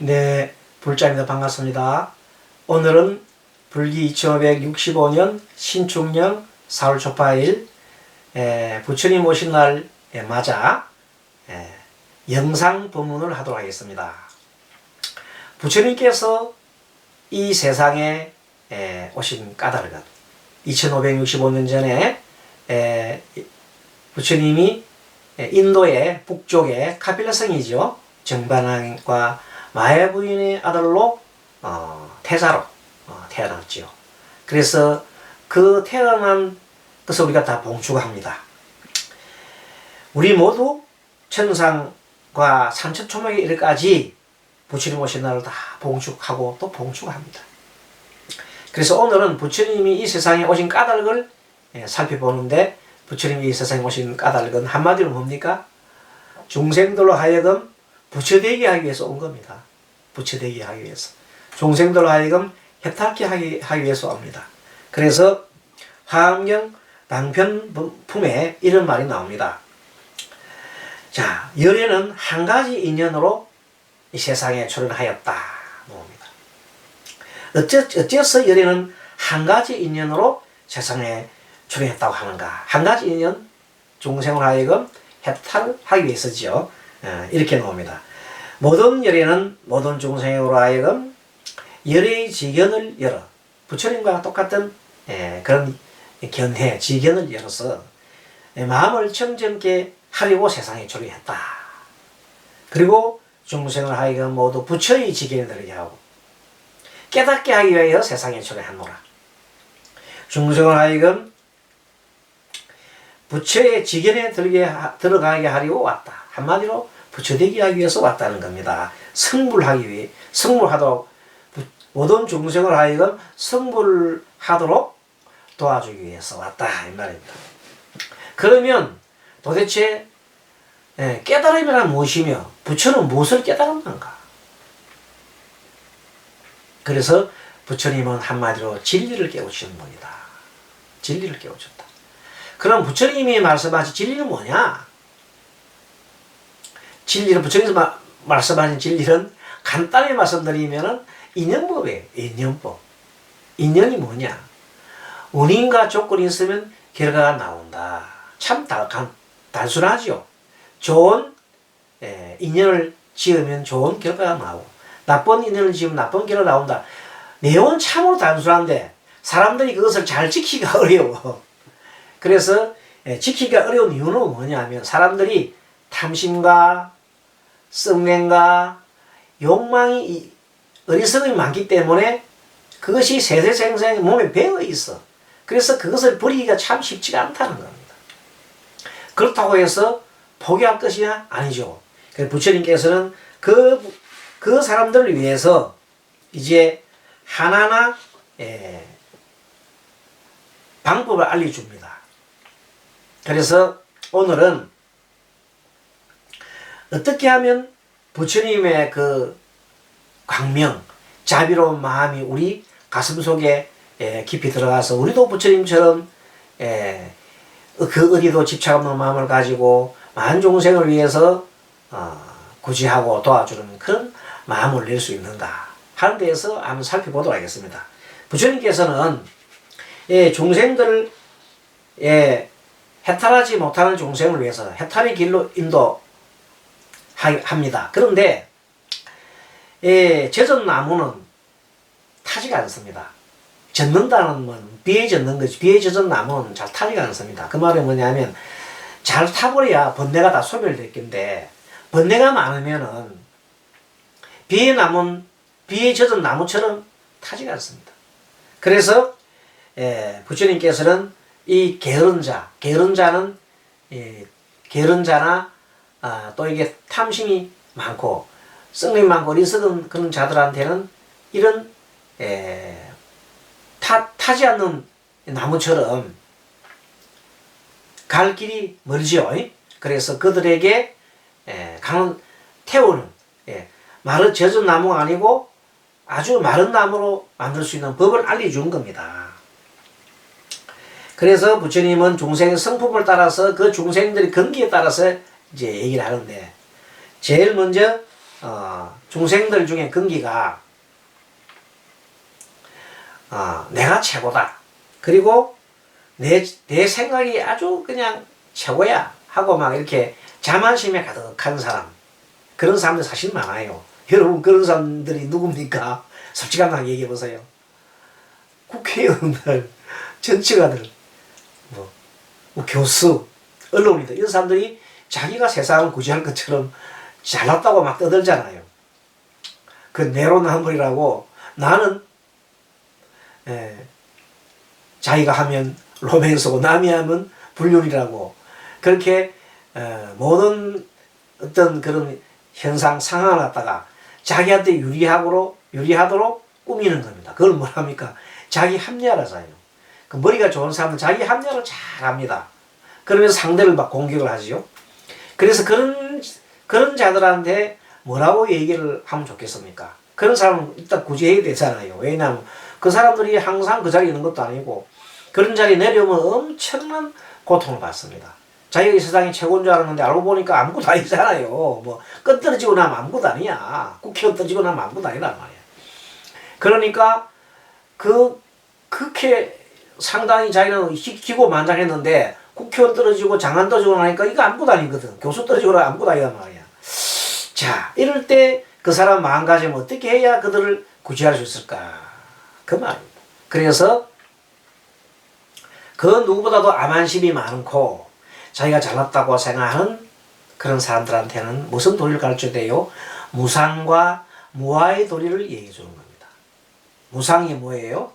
네, 불자입니다. 반갑습니다. 오늘은 불기 2565년 신축년 4월 초파일 에, 부처님 오신 날 에, 맞아 에, 영상 법문을 하도록 하겠습니다. 부처님께서 이 세상에 에, 오신 까닭은 2565년 전에 에, 부처님이 에, 인도의 북쪽의 카필라성이죠. 정반왕과 마야 부인의 아들로 어, 태자로 어, 태어났지요. 그래서 그 태어난 것을 우리가 다 봉축합니다. 우리 모두 천상과 삼천초목에 이르까지 부처님 오신 날을 다 봉축하고 또 봉축합니다. 그래서 오늘은 부처님이 이 세상에 오신 까닭을 예, 살펴보는데 부처님이 이 세상에 오신 까닭은 한마디로 뭡니까? 중생들로 하여금 부처되게 하기 위해서 온 겁니다. 부처되게 하기 위해서. 중생들로 하여금 해탈케 하기, 하기 위해서 옵니다. 그래서 화엄경 방편품에 이런 말이 나옵니다. 자, 열애는 한 가지 인연으로 이 세상에 출연하였다. 나옵니다. 어째, 어째서 열애는 한 가지 인연으로 세상에 출연했다고 하는가? 한 가지 인연, 중생을 하여금 해탈하기 위해서죠. 어, 이렇게 나옵니다. 모든 열애는 모든 중생으로 하여금 열애의 지견을 열어 부처님과 똑같은 예, 그런 견해, 지견을 열어서 예, 마음을 청정케 하려고 세상에 조리했다. 그리고 중생을 하여금 모두 부처의 지견에 들게 하고 깨닫게 하기 위하여 세상에 초래하노라. 중생을 하여금 부처의 지견에 들게 하, 들어가게 하려고 왔다. 한마디로 부처되게 하기 위해서 왔다는 겁니다. 성불하기 위해 성불하도록 모든 중생을 하여금 성불하도록 도와주기 위해서 왔다 이 말입니다. 그러면 도대체 예, 깨달음이란 무엇이며 부처는 무엇을 깨달았는가? 그래서 부처님은 한마디로 진리를 깨우치는 분이다. 진리를 깨우쳤다. 그럼 부처님이 말씀하신 진리는 뭐냐? 진리는 부처님께서 마, 말씀하신 진리는 간단히 말씀드리면은 인연법이에요. 인연법. 인연이 뭐냐? 원인과 조건이 있으면 결과가 나온다. 참 다, 간, 단순하죠. 좋은 에, 인연을 지으면 좋은 결과가 나오고 나쁜 인연을 지으면 나쁜 결과가 나온다. 내용은 참으로 단순한데 사람들이 그것을 잘 지키기가 어려워. 그래서 에, 지키기가 어려운 이유는 뭐냐면 사람들이 탐심과 썩맹과 욕망이 어리석음이 많기 때문에 그것이 세세생생 몸에 배어 있어. 그래서 그것을 버리기가 참 쉽지가 않다는 겁니다. 그렇다고 해서 포기할 것이냐? 아니죠. 부처님께서는 그, 그 사람들을 위해서 이제 하나하나, 예, 방법을 알려줍니다. 그래서 오늘은 어떻게 하면 부처님의 그 광명, 자비로운 마음이 우리 가슴 속에 예, 깊이 들어가서 우리도 부처님처럼 예, 그 어디도 집착 없는 마음을 가지고 만 종생을 위해서 어, 구제하고 도와주는 그런 마음을 낼 수 있는가 하는 데에서 한번 살펴보도록 하겠습니다. 부처님께서는 예, 종생들을 예, 해탈하지 못하는 종생을 위해서 해탈의 길로 인도 합니다. 그런데 예, 젖은 나무는 타지가 않습니다. 젖는다는 건 비에 젖는 거지. 비에 젖은 나무는 잘 타지가 않습니다. 그 말은 뭐냐면 잘 타버려야 번뇌가 다 소멸될 건데 번뇌가 많으면은 비에 남은 비에 젖은 나무처럼 타지가 않습니다. 그래서 예, 부처님께서는 이 게으른 자, 게으른 자는 예, 게으른 자나 아, 또 이게 탐심이 많고 썩림 많고 어리석은 그런 자들한테는 이런 에, 타, 타지 않는 나무처럼 갈 길이 멀죠. 그래서 그들에게 에, 강은 태우는 예, 마른 젖은 나무가 아니고 아주 마른 나무로 만들 수 있는 법을 알려준 겁니다. 그래서 부처님은 중생의 성품을 따라서 그 중생들의根기에 따라서 이제 얘기를 하는데 제일 먼저 어, 중생들 중에 근기가 어, 내가 최고다. 그리고 내, 내 생각이 아주 그냥 최고야. 하고 막 이렇게 자만심에 가득한 사람. 그런 사람들 사실 많아요. 여러분, 그런 사람들이 누굽니까? 솔직하게 얘기해 보세요. 국회의원들, 정치가들, 뭐, 뭐 교수, 언론인들, 이런 사람들이 자기가 세상을 구제할 것처럼 잘났다고 막 떠들잖아요. 그 내로남불이라고 나는 예, 자기가 하면 로맨스고 남이 하면 불륜이라고 그렇게 어, 모든 어떤 그런 현상 상황을 갖다가 자기한테 유리하고 유리하도록 꾸미는 겁니다. 그걸 뭐랍니까? 자기 합리화라잖아요. 그 머리가 좋은 사람은 자기 합리화를 잘 합니다. 그러면서 상대를 막 공격을 하지요. 그래서 그런 그런 자들한테 뭐라고 얘기를 하면 좋겠습니까? 그런 사람은 일단 구제해야 되잖아요. 왜냐하면 그 사람들이 항상 그 자리에 있는 것도 아니고 그런 자리에 내려오면 엄청난 고통을 받습니다. 자기가 이 세상이 최고인 줄 알았는데 알고 보니까 아무것도 아니잖아요. 뭐, 끝 떨어지고 나면 아무것도 아니야. 국회의원 떨어지고 나면 아무것도 아니란 말이야. 그러니까, 그, 그렇게 상당히 자기는 기고 만장했는데, 국회의원 떨어지고 장관 떨어지고 나니까 이거 아무것도 아니거든. 교수 떨어지고 아무것도 아니란 말이야. 자, 이럴 때 그 사람 마음가짐 어떻게 해야 그들을 구제할 수 있을까? 그 말입니다. 그래서, 그 누구보다도 암한심이 많고, 자기가 잘났다고 생각하는 그런 사람들한테는 무슨 도리를 가르쳐야 돼요? 무상과 무아의 도리를 얘기해 주는 겁니다. 무상이 뭐예요?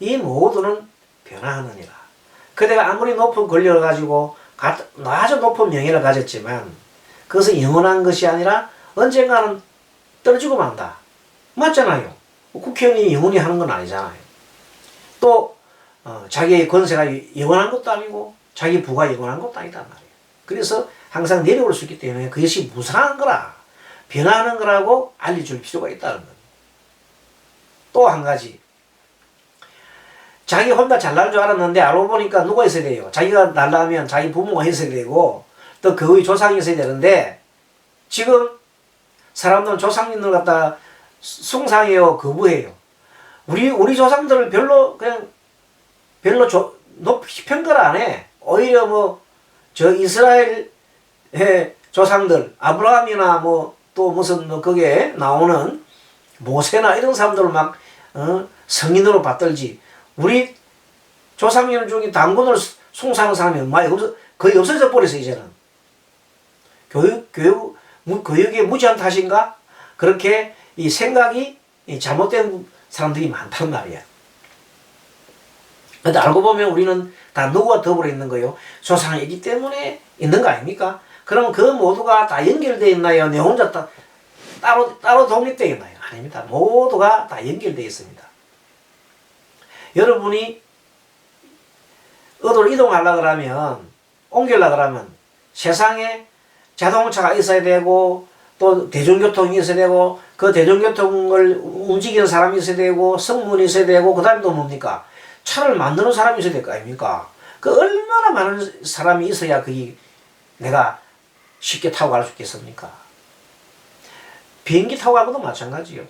이 모두는 변화하느니라. 그대가 아무리 높은 권력을 가지고 아주 높은 명예를 가졌지만 그것은 영원한 것이 아니라 언젠가는 떨어지고 만다. 맞잖아요. 국회의원이 영원히 하는 건 아니잖아요. 또 어, 자기의 권세가 영원한 것도 아니고 자기 부가 영원한 것도 아니다 말이에요. 그래서 항상 내려올 수 있기 때문에 그것이 무상한 거라 변하는 거라고 알려줄 필요가 있다는 겁니다. 또 한 가지 자기 혼자 잘 날 줄 알았는데 알고 보니까 누가 있어야 돼요. 자기가 날라면 자기 부모가 있어야 되고 또 그의 조상이 있어야 되는데 지금 사람들은 조상님들 갖다 숭상해요 거부해요. 우리 우리 조상들을 별로 그냥 별로 조, 높이 평가를 안 해. 오히려 뭐 저 이스라엘의 조상들 아브라함이나 뭐 또 무슨 뭐 거기에 나오는 모세나 이런 사람들을 막 어? 성인으로 받들지 우리 조상님 중에 당군을 숭상하는 사람이 많이 없어 거의 없어져 버렸어 이제는 교육 교육 교육의 무지한 탓인가 그렇게 이 생각이 잘못된 사람들이 많단 말이야. 근데 알고 보면 우리는 다 누구와 더불어 있는 거요? 조상이기 때문에 있는 거 아닙니까? 그럼 그 모두가 다 연결되어 있나요? 내 혼자 다 따로, 따로 독립되어 있나요? 아닙니다. 모두가 다 연결되어 있습니다. 여러분이 어디로 이동하려 그러면, 옮기려 그러면 세상에 자동차가 있어야 되고, 또 대중교통이 있어야 되고, 그 대중교통을 움직이는 사람이 있어야 되고, 성문이 있어야 되고, 그 다음에 또 뭡니까? 차를 만드는 사람이 있어야 될 거 아닙니까? 그 얼마나 많은 사람이 있어야 그게 내가 쉽게 타고 갈 수 있겠습니까? 비행기 타고 가고도 마찬가지요.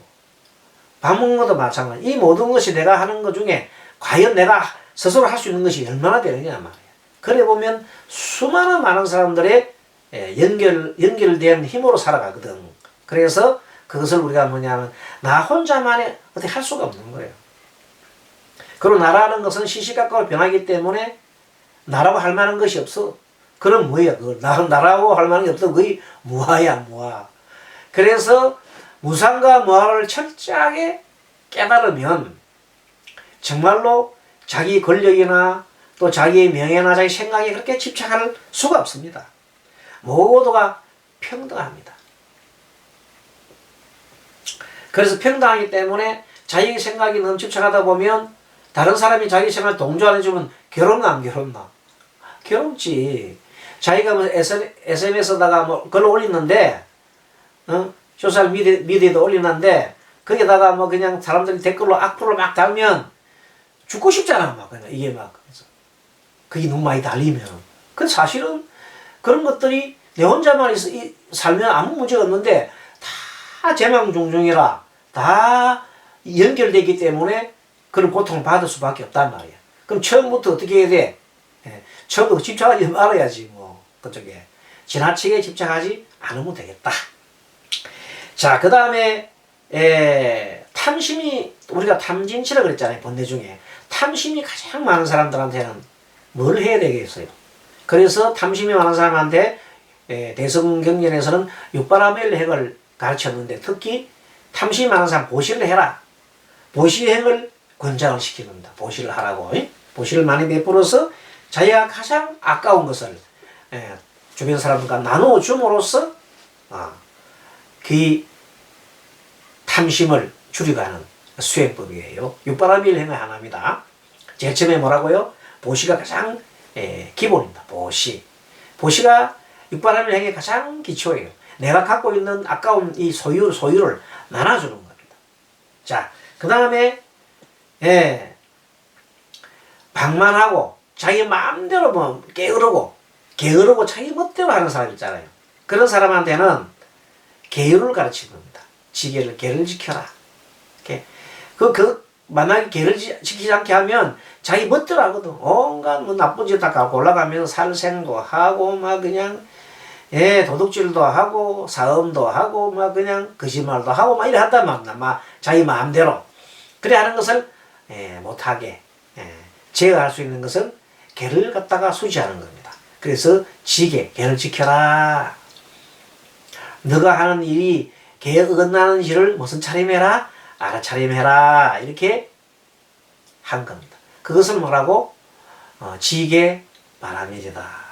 밥 먹는 것도 마찬가지. 이 모든 것이 내가 하는 것 중에 과연 내가 스스로 할 수 있는 것이 얼마나 되느냐 말이에요. 그래 보면 수많은 많은 사람들의 예, 연결, 연결된 힘으로 살아가거든. 그래서 그것을 우리가 뭐냐면 나 혼자만의 어떻게 할 수가 없는 거예요. 그리고 나라는 것은 시시각각으로 변하기 때문에 나라고 할 만한 것이 없어. 그럼 뭐야? 그 나, 나라고 할 만한 게 없어. 거의 무아야, 무아. 그래서 무상과 무아를 철저하게 깨달으면 정말로 자기 권력이나 또 자기의 명예나 자기 생각에 그렇게 집착할 수가 없습니다. 모두가 평등합니다. 그래서 평등하기 때문에 자기 생각이 너무 집착하다 보면 다른 사람이 자기 생활 동조 안 해주면 괴롭나 안 괴롭나? 괴롭지. 자기가 뭐 SNS에다가 뭐 글을 올리는데, 어? 소셜 미디어, 미디어도 올리는데, 거기다가 뭐 그냥 사람들이 댓글로 악플을 막 달면 죽고 싶잖아, 막. 그냥 이게 막. 그게 너무 많이 달리면. 그 사실은 그런 것들이 내 혼자만 있어, 이, 살면 아무 문제가 없는데, 다다 재망종중이라 다 연결되기 때문에 그런 고통을 받을 수밖에 없단 말이야. 그럼 처음부터 어떻게 해야 돼? 예, 처음부터 집착하지 말아야지 뭐 그쪽에 지나치게 집착하지 않으면 되겠다. 자, 그 다음에 탐심이 우리가 탐진치라 그랬잖아요 본대 중에 탐심이 가장 많은 사람들한테는 뭘 해야 되겠어요? 그래서 탐심이 많은 사람한테 에, 대성경전에서는 육바라멜 핵을 가르쳤는데 특히 탐심이 많은 사람 보시를 해라. 보시행을 권장을 시키는다. 보시를 하라고. 예? 보시를 많이 베풀어서 자기가 가장 아까운 것을 에, 주변 사람들과 나누어 줌으로써 아, 그 탐심을 줄여가는 수행법이에요. 육바라밀 행의 하나입니다. 제일 처음에 뭐라고요? 보시가 가장 에, 기본입니다. 보시. 보시가 육바라밀 행의 가장 기초예요. 내가 갖고 있는 아까운 이 소유, 소유를 나눠주는 겁니다. 자, 그 다음에, 예, 방만하고, 자기 마음대로 뭐, 게으르고, 게으르고 자기 멋대로 하는 사람 있잖아요. 그런 사람한테는 계율을 가르치는 겁니다. 지계를, 계를 지켜라. 그, 그, 만약에 지- 지키지 않게 하면 자기 멋대로 하거든. 온갖 뭐 나쁜 짓 다 갖고 올라가면서 살생도 하고, 막 그냥, 예, 도둑질도 하고, 사음도 하고, 막 그냥 거짓말도 하고, 막 이래 한단 말이야. 막 자기 마음대로. 그래 하는 것을, 예, 못하게, 예, 제어할 수 있는 것은 개를 갖다가 수지하는 겁니다. 그래서 지게, 개를 지켜라. 너가 하는 일이 개에 어긋나는 일을 무슨 차림해라? 알아차림해라. 이렇게 한 겁니다. 그것을 뭐라고? 어, 지게 바람이다.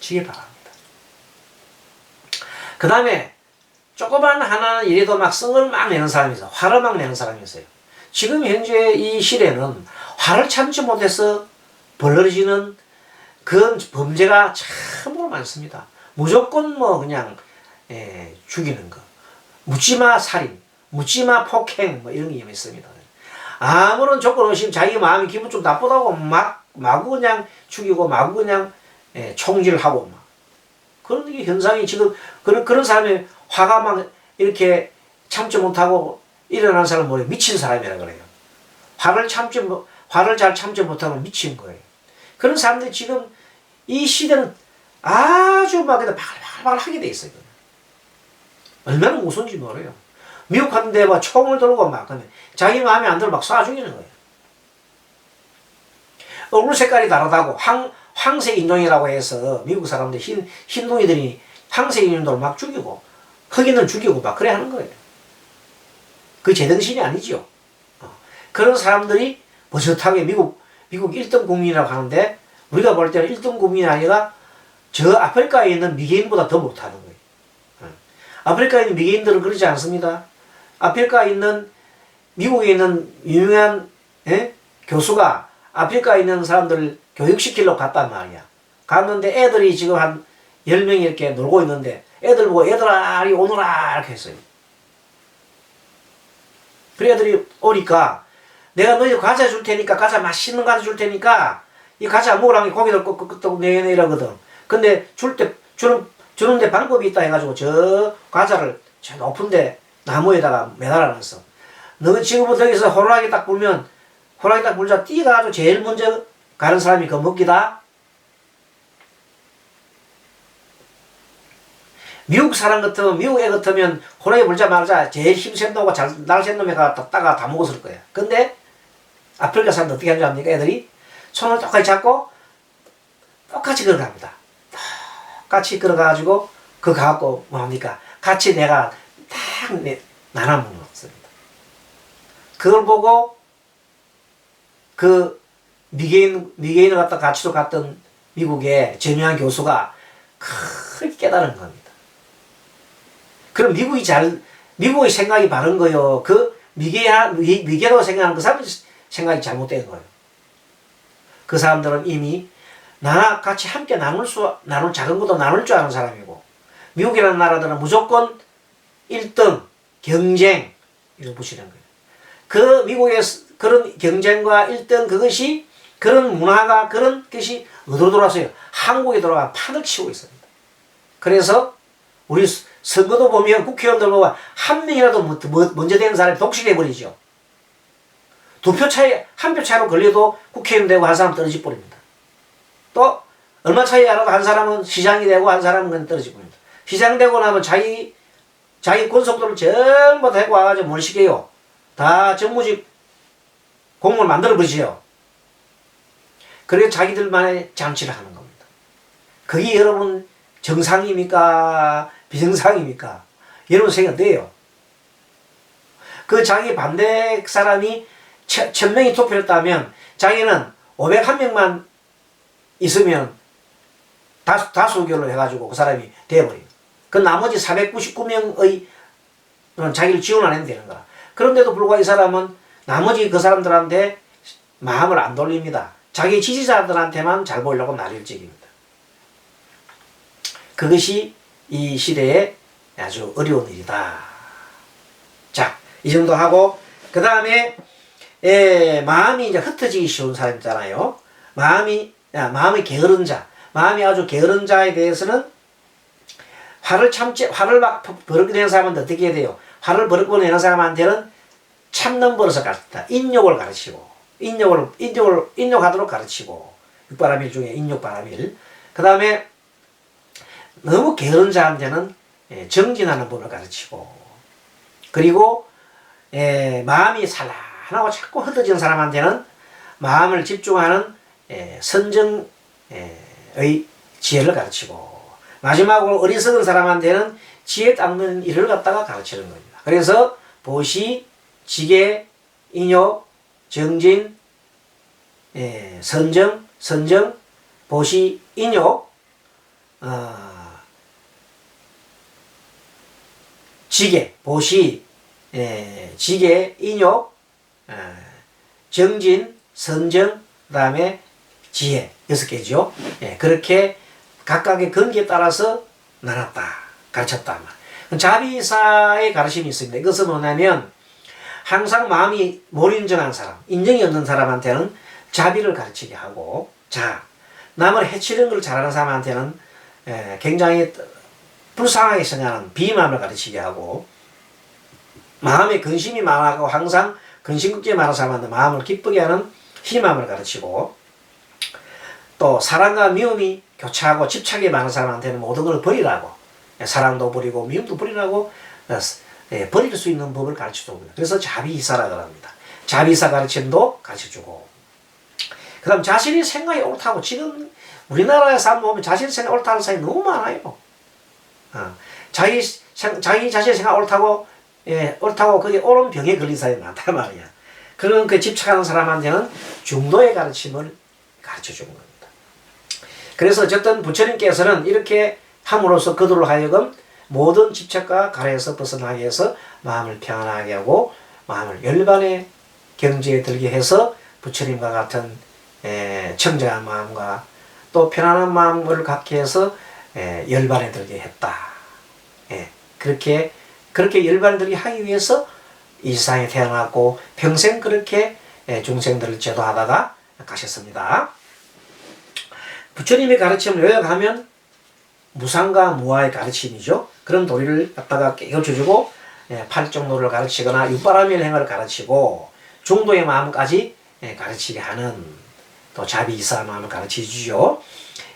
지게 바랍니다. 그 다음에 조그만 하나 일에도 막 성을 막 내는 사람이 있어요. 화를 막 내는 사람이 있어요. 지금 현재 이 시대는 화를 참지 못해서 벌어지는 그런 범죄가 참으로 많습니다. 무조건 뭐 그냥 예, 죽이는 거, 묻지마 살인, 묻지마 폭행 뭐 이런 게 있습니다. 아무런 조건 없이 자기 마음이 기분 좀 나쁘다고 막 마구 그냥 죽이고 마구 그냥 예, 총질하고 막 그런 게 현상이 지금 그런 그런 사람이 화가 막 이렇게 참지 못하고 일어난 사람은 뭐래 미친 사람이라 그래요. 화를 참지 못 화를 잘 참지 못하면 미친 거예요. 그런 사람들이 지금 이 시대는 아주 막 그냥 바글바글 하게 돼 있어요. 얼마나 무서운지 모르요. 미국 같은데 막 총을 들고 막 그냥 자기 마음에 안 들어 막 쏴 죽이는 거예요. 얼굴 색깔이 다르다고 황 황색 인종이라고 해서 미국 사람들 흰 흰둥이들이 황색 인종들을 막 죽이고 흑인을 죽이고 막 그래 하는 거예요. 그 제정신이 아니죠. 어. 그런 사람들이 버젓하게 미국 미국 1등 국민이라고 하는데 우리가 볼 때는 1등 국민이 아니라 저 아프리카에 있는 미개인보다 더 못하는 거예요. 어. 아프리카에 있는 미개인들은 그러지 않습니다. 아프리카에 있는 미국에 있는 유명한 예? 교수가 아프리카에 있는 사람들을 교육시키려고 갔단 말이야. 갔는데 애들이 지금 한 10명이 이렇게 놀고 있는데 애들 보고 애들아 오너라 이렇게 했어요. 그래 애들이 오니까 내가 너희 과자 줄 테니까 과자 맛있는 과자 줄 테니까 이 과자 먹으라면 고기를 끄끄끄 내내 이러거든. 근데 줄 때 주는 주는데 방법이 있다 해가지고 저 과자를 저 높은데 나무에다가 매달아 놨어. 너 지금부터 여기서 호루라기 딱 불면 호루라기 딱 불자 뛰가지고 제일 먼저 가는 사람이 그 먹기다. 미국 사람 같으면 미국 애 같으면 호랑이 불자마자 제일 힘센 놈과 잘 날쌘 놈이 갔다가 다 먹었을 거야. 근데 아프리카 사람들 어떻게 하는지 압니까? 애들이 손을 똑같이 잡고 똑같이 걸어갑니다. 똑같이 걸어가지고 그 갖고 뭐합니까? 같이 내가 딱 내- 나눠 먹습니다. 그걸 보고 그 미개인 미개인을 갖다 같이도 갔던 미국의 저명한 교수가 크게 깨달은 겁니다. 그럼 미국이 잘, 미국의 생각이 바른 거요. 그 미개, 미, 미개로 생각하는 그 사람의 생각이 잘못된 거예요. 그 사람들은 이미 나나 같이 함께 나눌 수, 나눌 작은 것도 나눌 줄 아는 사람이고, 미국이라는 나라들은 무조건 1등, 경쟁, 이런 붙이는 거예요. 그 미국의 그런 경쟁과 1등 그것이 그런 문화가 그런 것이 어디로 들어왔어요? 한국에 들어와 판을 치고 있습니다. 그래서 우리 선거도 보면 국회의원들보다 한 명이라도 먼저 되는 사람이 독식해버리죠. 두 표 차이, 한 표 차이로 걸려도 국회의원 되고 한 사람 떨어져 버립니다. 또, 얼마 차이 알아도 한 사람은 시장이 되고 한 사람은 그냥 떨어져 버립니다. 시장 되고 나면 자기, 자기 권속도를 전부 다 데리고 와가지고 뭘 시켜요? 다 정무직 공무원 만들어 버리지요. 그래서 자기들만의 장치를 하는 겁니다. 그게 여러분 정상입니까? 비정상입니까? 여러분 생각 돼요. 그 자기 반대 사람이 천, 천 명이 투표를 했다면 자기는 501명만 있으면 다수, 다수결로 해가지고 그 사람이 돼버려요. 그 나머지 499명의 자기를 지원 안 해도 되는 거야. 그런데도 불구하고 이 사람은 나머지 그 사람들한테 마음을 안 돌립니다. 자기 지지자들한테만 잘 보이려고 날일찍입니다. 그것이 이 시대의 아주 어려운 일이다. 자, 이 정도 하고, 그 다음에, 마음이 이제 흩어지기 쉬운 사람 있잖아요. 마음이, 아, 마음이 게으른 자. 마음이 아주 게으른 자에 대해서는 화를 참지, 화를 막 버럭내는 사람한테 어떻게 해야 돼요? 화를 버럭내는 사람한테는 참는 버릇을 가르친다. 인욕을 가르치고, 인욕을, 인욕을, 인욕하도록 가르치고, 육바라밀 중에 인욕바라밀. 그 다음에 너무 게으른 자한테는 예, 정진하는 법을 가르치고, 그리고, 예, 마음이 산란하고 자꾸 흩어지는 사람한테는 마음을 집중하는 예, 선정의 지혜를 가르치고, 마지막으로 어리석은 사람한테는 지혜 닦는 일을 갖다가 가르치는 겁니다. 그래서 보시, 지계, 인욕, 정진, 예, 선정, 선정, 보시, 인욕, 어, 지계, 보시, 예, 지계, 인욕, 예, 정진, 선정, 그 다음에 지혜, 여섯 개죠. 예, 그렇게 각각의 근기에 따라서 나눴다, 가르쳤다. 자비사의 가르침이 있습니다. 이것은 뭐냐면, 항상 마음이 몰인정한 사람, 인정이 없는 사람한테는 자비를 가르치게 하고, 자, 남을 해치는 걸 잘하는 사람한테는 에, 굉장히 불쌍하게 생각하는 비마음을 가르치게 하고, 마음에 근심이 많아고 항상 근심극제 많은 사람한테 마음을 기쁘게 하는 희마음을 가르치고, 또 사랑과 미움이 교차하고 집착이 많은 사람한테는 모든 걸 버리라고, 예, 사랑도 버리고 미움도 버리라고 어, 예, 버릴 수 있는 법을 가르쳐 줍니다. 그래서 자비이사라고 합니다. 자비이사 가르침도 가르쳐 주고. 그 다음 자신이 생각이 옳다고 지금 우리나라에서 한번 보면 자신이 생각 옳다는 사람이 너무 많아요. 어, 자기, 생- 자기 자신이 생각 옳다고, 예, 옳다고 그게 옳은 병에 걸린 사람이 많단 말이야. 그런 그 집착하는 사람한테는 중도의 가르침을 가르쳐 준 겁니다. 그래서 어쨌든 부처님께서는 이렇게 함으로써 그들로 하여금 모든 집착과 가래에서 벗어나게 해서 마음을 평안하게 하고 마음을 열반의 경지에 들게 해서 부처님과 같은 에, 청정한 마음과 또 편안한 마음을 갖게 해서 에, 열반에 들게 했다. 예, 그렇게 그렇게 열반에 들게 하기 위해서 이 세상에 태어났고 평생 그렇게 에, 중생들을 제도하다가 가셨습니다. 부처님의 가르침을 요약하면 무상과 무아의 가르침이죠. 그런 도리를 갖다가 깨우쳐주고 예, 팔정도를 가르치거나 육바라밀 행을 가르치고 중도의 마음까지 예, 가르치게 하는 또 자비이사 마음을 가르치주죠.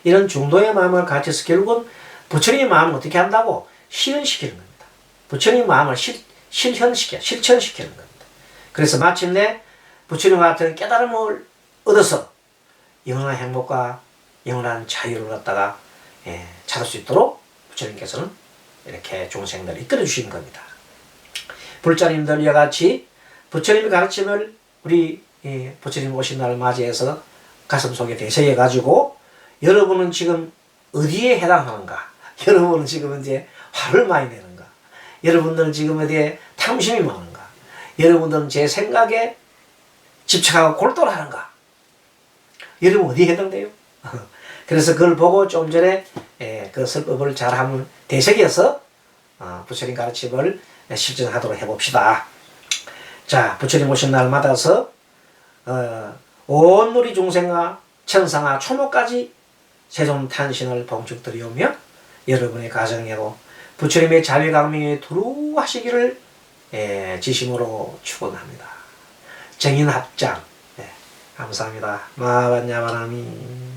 이런 중도의 마음을 가르쳐서 결국은 부처님의 마음을 어떻게 한다고 실현시키는 겁니다. 부처님의 마음을 실, 실현시켜 실천시키는 겁니다. 그래서 마침내 부처님과 같은 깨달음을 얻어서 영원한 행복과 영원한 자유를 갖다가 예, 찾을 수 있도록 부처님께서는 이렇게 종생들을 이끌어 주시는 겁니다. 불자님들 이와 같이 부처님의 가르침을 우리 예, 부처님 오신 날을 맞이해서 가슴 속에 대세해 가지고 여러분은 지금 어디에 해당하는가? 여러분은 지금 이제 화를 많이 내는가? 여러분들은 지금 어디에 탐심이 많은가? 여러분들은 제 생각에 집착하고 골똘하는가? 여러분 어디에 해당돼요? 그래서 그걸 보고 좀 전에 예, 그 설법을 잘하면 되새겨서 어, 부처님 가르침을 실천하도록 해봅시다. 자, 부처님 오신 날 맞아서 어, 온 우리 중생아 천상아 초모까지 세존 탄신을 봉축드리오며 여러분의 가정에도 부처님의 자비강명에 두루 하시기를 예, 지심으로 축원합니다. 정인합장 예, 감사합니다. 마반야바라미